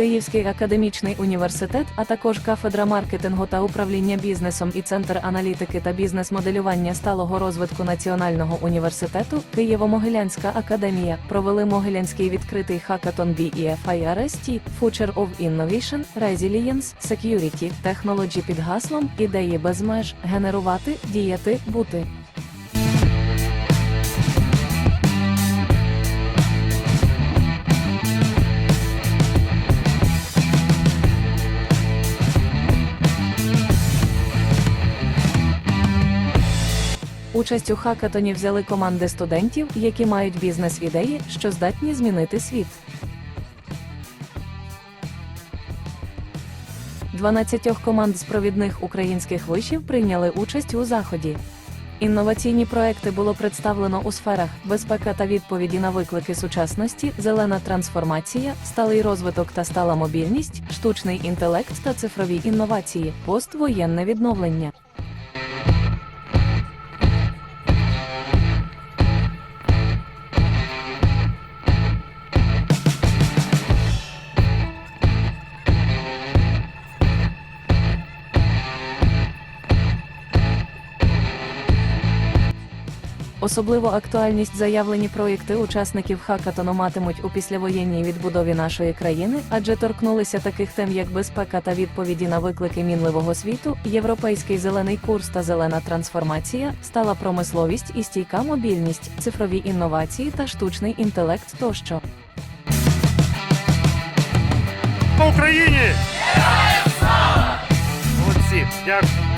Київський академічний університет, а також кафедра маркетингу та управління бізнесом і центр аналітики та бізнес-моделювання сталого розвитку Національного університету Києво-Могилянська академія провели Могилянський відкритий хакатон BEFIRST Future of Innovation, Resilience, Security, Technology під гаслом Ідеї без меж, генерувати, діяти, бути. Участь у хакатоні взяли команди студентів, які мають бізнес-ідеї, що здатні змінити світ. 12 команд з провідних українських вишів прийняли участь у заході. Інноваційні проекти було представлено у сферах безпека та відповіді на виклики сучасності, зелена трансформація, сталий розвиток та стала мобільність, штучний інтелект та цифрові інновації, поствоєнне відновлення. Особливо актуальність заявлені проєкти учасників хакатону матимуть у післявоєнній відбудові нашої країни, адже торкнулися таких тем, як безпека та відповіді на виклики мінливого світу, європейський зелений курс та зелена трансформація, стала промисловість і стійка мобільність, цифрові інновації та штучний інтелект тощо. По Україні! Молодці, дякую.